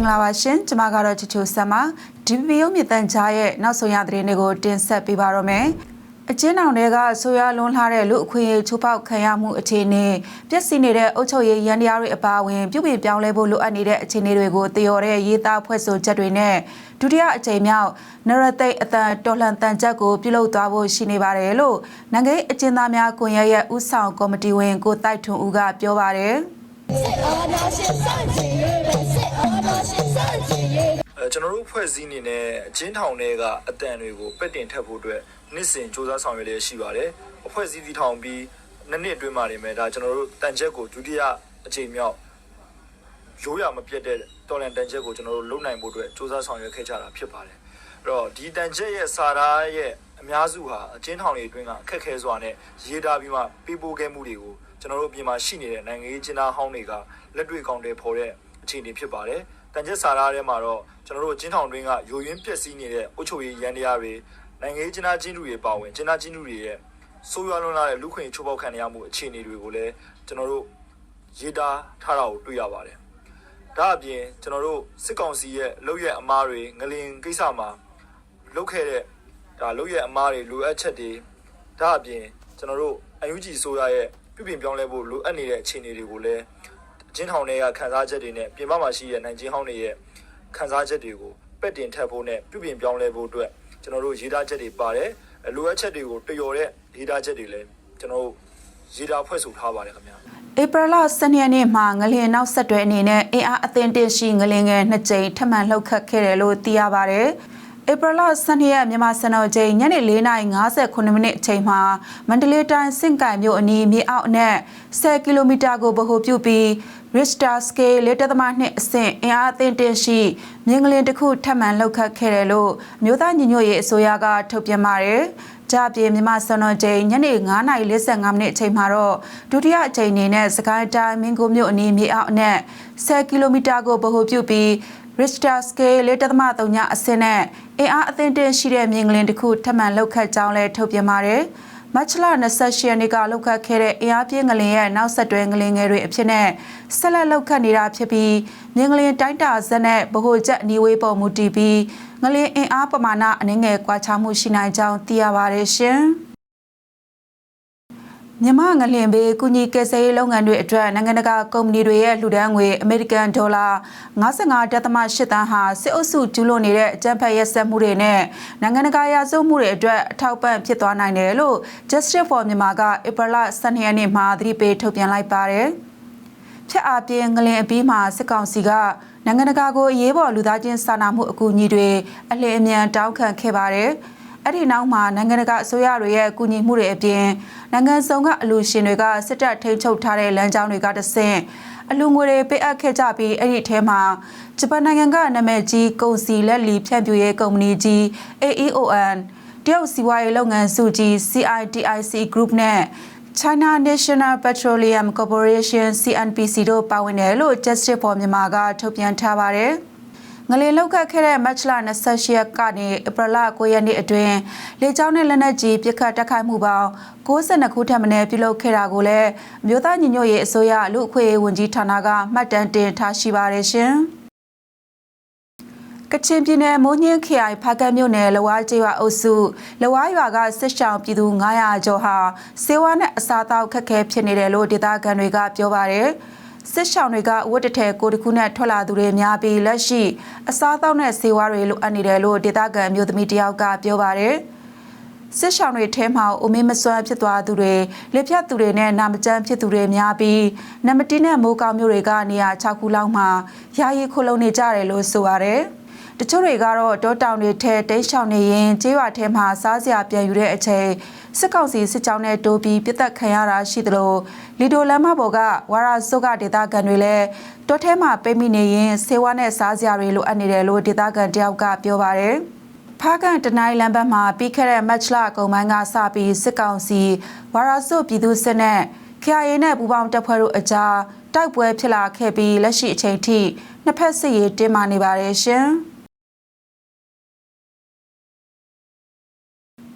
င်္ဂလာပါရှင်ကျွန်မကတော့ချီချိုဆမ်ပါဒီဗီဒီယိုမြတန်ကြားရဲ့နောက်ဆုံးရသတင်းတွေကိုတင်ဆက်ပေးပါရမယ်အချင်းတောင်တွေကဆိုရလွန်းလှတဲ့လူအခွင့်အရေးချိုးဖောက်ခံရမှုအခြေအနေပြည့်စည်နေတဲ့အုပ်ချုပ်ရေးရန်တရားတွေအပါအဝင်ပြုပြင်ပြောင်းလဲဖို့လိုအပ်နေတဲ့အခြေအနေတွေကိုတည်ော်တဲ့ရေးသားဖွဲ့ဆိုချက်တွေနဲ့ဒုတိယအကြိမ်မြောက်နရသိတ်အတန်တော်လှန်တန်ချက်ကိုပြုလုပ်သွားဖို့ရှိနေပါတယ်လို့နိုင်ငံရေးအကျဉ်းသားများကွန်ရက်ရဲ့ဥဆောင်ကော်မတီဝင်ကိုတိုက်ထွန်းဦးကပြောပါတယ် အာနာရှင်စန့်ကျင်ရေးစစ်အာနာရှင်စန့်ကျင်ရေးအဲကျွန်တော်တို့ဖွဲ့စည်းနေတဲ့အချင်းထောင်တွေကအတန်တွေကိုပက်တင်ထပ်ဖို့အတွက်နှစ်စဉ်စူးစမ်းဆောင်ရွက်လျက်ရှိပါတယ်။အဖွဲ့စည်းတည်ထောင်ပြီးနှစ်နှစ်အတွင်းမှာနေမယ်ဒါကျွန်တော်တို့တန်ချက်ကိုဒုတိယအချိန်မြောက်ရိုးရမပြတ်တဲ့တော်လန်တန်ချက်ကိုကျွန်တော်တို့လုံနိုင်ဖို့အတွက်စူးစမ်းဆောင်ရွက်ခဲ့ကြတာဖြစ်ပါတယ်။အဲ့တော့ဒီတန်ချက်ရဲ့စာသားရဲ့အများစုဟာအချင်းထောင်တွေအတွင်းကအခက်ခဲစွာနဲ့ရေးသားပြီးမှပေးပို့ခဲ့မှုတွေကို ကျွန်တော်တို့အပြင်မှာရှိနေတဲ့နိုင်ငံရေးကျင်းသားဟောင်းတွေကလက်တွေ့ကောင်းတယ်ဖော်တဲ့အခြေအနေဖြစ်ပါတယ်။တန်ချက်စာသားထဲမှာတော့ကျွန်တော်တို့ကျင်းထောင်တွင်းကယိုယွင်းပျက်စီးနေတဲ့အုပ်ချုပ်ရေးရန်တရားတွေနိုင်ငံရေးကျင်းသားချင်းတူတွေပါဝင်ကျင်းသားချင်းတူတွေရဲ့ဆိုးရွားလွန်းလာတဲ့လူခွင့်ချိုးဖောက်ခံရမှုအခြေအနေတွေကိုလည်းကျွန်တော်တို့ရေးသားထားတာကိုတွေ့ရပါတယ်။ဒါအပြင်ကျွန်တော်တို့စစ်ကောင်စီရဲ့လုပ်ရက်အမားတွေငလင်ကိစ္စမှာလုပ်ခဲ့တဲ့ဒါလုပ်ရက်အမားတွေလိုအပ်ချက်တွေဒါအပြင်ကျွန်တော်တို့အယူဂျီဆိုရရဲ့ ပြုပြင်ပြောင်းလဲဖို့လိုအပ်နေတဲ့အခြေအနေတွေကိုလည်းအချင်းထောင်တွေကခန်းစားချက်တွေနဲ့ပြင်ပမှာရှိတဲ့နိုင်ချင်းဟောင်းတွေရဲ့ခန်းစားချက်တွေကိုပက်တင်ထပ်ဖို့နဲ့ပြုပြင်ပြောင်းလဲဖို့အတွက်ကျွန်တော်တို့ရေးသားချက်တွေပါတယ်အဲလိုအပ်ချက်တွေကိုတရော်တဲ့ရေးသားချက်တွေလည်းကျွန်တော်တို့ရေးသားဖွဲ့ဆိုထားပါတယ်ခင်ဗျာဧပြီလ12ရက်နေ့မှာငလင်နောက်ဆက်တွဲအနေနဲ့အင်အားအသင်းတင်ရှိငလင်ငယ်နှစ်ကြိမ်ထပ်မံလှုပ်ခတ်ခဲ့တယ်လို့သိရပါတယ်။ ဧပြီလ12ရက်မြန်မာစံတော်ချိန်ညနေ4:59မိနစ်အချိန်မှာမန္တလေးတိုင်းစင့်ကိုင်မြို့အနီးမြေအောက်အနက်10ကီလိုမီတာကိုဗဟိုပြုပြီး Richter scale 4.2အဆင့်အင်အားအသင်းတင်ရှိမြင်းငလင်တစ်ခုထပ်မံလှုပ်ခတ်ခဲ့တယ်လို့မြို့သားညီညွတ်ရေးအစိုးရကထုတ်ပြန်ပါတယ်။ကြပြင်းမြမစံတော်ချိန်ညနေ9:45မိနစ်အချိန်မှာတော့ဒုတိယအချိန်အနေနဲ့စကိုင်းတိုင်းမင်းကိုမြို့အနီးမြေအောက်အနက်10ကီလိုမီတာကိုဗဟိုပြုပြီး Richter scale 4.3အဆင့်နဲ့အင်အားအသင့်တင်ရှိတဲ့မြင်ကလင်တစ်ခုထပ်မံလောက်ခတ်ကြောင်းလဲထုတ်ပြန်ပါတယ်။မတ်လ28ရက်နေ့ကလောက်ခတ်ခဲ့တဲ့အင်အားပြင်းငလင်ရဲ့နောက်ဆက်တွဲငလင်ငယ်တွေအဖြစ်နဲ့ဆက်လက်လောက်ခတ်နေတာဖြစ်ပြီးမြင်ကလင်တိုင်းတာဇက်နဲ့ဗဟိုချက်အနီးဝေးပေါ်မူတည်ပြီးငလင်အင်အားပမာဏအနည်းငယ်ကွာခြားမှုရှိနိုင်ကြောင်းသိရပါတယ်ရှင်။ မြန်မာငလင်ဘေးကုညီကယ်ဆယ်ရေးလုပ်ငန်းတွေအတွက်နိုင်ငံတကာကုမ္ပဏီတွေရဲ့လှူဒန်းငွေအမေရိကန်ဒေါ်လာ55.8တန်းဟာစစ်အုပ်စုကျူးလွန်နေတဲ့အကြမ်းဖက်ရက်စက်မှုတွေနဲ့နိုင်ငံတကာရာဇဝတ်မှုတွေအတွက်အထောက်ပံ့ဖြစ်သွားနိုင်တယ်လို့ Justice for Myanmar ကဧပြီလ12ရက်နေ့မှာသတိပေးထုတ်ပြန်လိုက်ပါတယ်။ဖြတ်အားပြင်းငလင်အပြီးမှာစစ်ကောင်စီကနိုင်ငံတကာကိုအရေးပေါ်လူသားချင်းစာနာမှုအကူအညီတွေအလင်းအမြန်တောင်းခံခဲ့ပါတယ်။ အဲ့ဒီနောက်မှာနိုင်ငံတကာအစိုးရတွေရဲ့ကူညီမှုတွေအပြင်နိုင်ငံစုံကအလူရှင်တွေကစစ်တပ်ထိန်းချုပ်ထားတဲ့လမ်းကြောင်းတွေကတဆင့်အလူငွေတွေပေးအပ်ခဲ့ကြပြီးအဲ့ဒီထဲမှာဂျပန်နိုင်ငံကနာမည်ကြီးကုန်စီလက်လီဖြန့်ဖြူရေးကုမ္ပဏီကြီး AEON တရုတ်စီးပွားရေးလုပ်ငန်းစုကြီး CITIC Group နဲ့ China National Petroleum Corporation CNPC တို့ပါဝင်တယ်လို့ Justice for Myanmar ကထုတ်ပြန်ထားပါတယ်။ ငလင်လောက်ခတ်ခဲ့တဲ့မတ်လ28ရက်ကနေဧပြီလ9ရက်နေ့အတွင်းလေကြောင်းနဲ့လက်နက်ကြီးပစ်ခတ်တိုက်ခိုက်မှုပေါင်း62ခုထပ်မံပြုလုပ်ခဲ့တာကိုလည်းမြို့သားညီညွတ်ရေးအစိုးရလူအခွင့်အရေးဝန်ကြီးဌာနကမှတ်တမ်းတင်ထားရှိပါတယ်ရှင်။ကချင်ပြည်နယ်မိုးညင်းခရိုင်ဖားကတ်မြို့နယ်လဝါးကျေးရွာအုပ်စုလဝါးရွာကစစ်ရှောင်ပြည်သူ900ကျော်ဟာစေဝါနဲ့အစာတောက်ခက်ခဲဖြစ်နေတယ်လို့ဒေသခံတွေကပြောပါတယ်။ စစ်ရှောင်းတွေကဝတ်တထဲကိုတခုနဲ့ထွက်လာသူတွေများပြီးလက်ရှိအစားအသောက်နဲ့ဆေးဝါးတွေလိုအပ်နေတယ်လို့ဒေသခံမျိုးသမီးတယောက်ကပြောပါတယ်စစ်ရှောင်းတွေထဲမှာအိုမင်းမစွမ်းဖြစ်သွားသူတွေလက်ဖြတ်သူတွေနဲ့နာမကျန်းဖြစ်သူတွေများပြီးနမတီနဲ့မိုးကောင်းမျိုးတွေကနေရာ6ခုလောက်မှာယာယီခုလုံနေကြတယ်လို့ဆိုပါတယ် တချို့တွေကတော့တောတောင်တွေထဲတိတ်ရှောင်နေရင်ကျေးရွာထဲမှာစားစရာပြန်ယူတဲ့အချိန်စစ်ကောင်စီစစ်ကြောင်းနဲ့တိုးပြီးပြစ်တက်ခံရတာရှိသလိုလီဒိုလမ်းမပေါ်ကဝါရာစုကဒေသခံတွေလည်းတောထဲမှာပိတ်မိနေရင်ဆေးဝါးနဲ့စားစရာတွေလိုအပ်နေတယ်လို့ဒေသခံတယောက်ကပြောပါတယ်ဖားကန်တနိုင်းလမ်းဘက်မှာပြီးခဲ့တဲ့မတ်လအကုန်ပိုင်းကစပြီးစစ်ကောင်စီဝါရာစုပြည်သူစစ်နဲ့ခရိုင်နဲ့ပူပေါင်းတပ်ဖွဲ့တို့အကြားတိုက်ပွဲဖြစ်လာခဲ့ပြီးလက်ရှိအချိန်ထိနှစ်ဖက်စစ်ရေးတင်းမာနေပါတယ်ရှင်။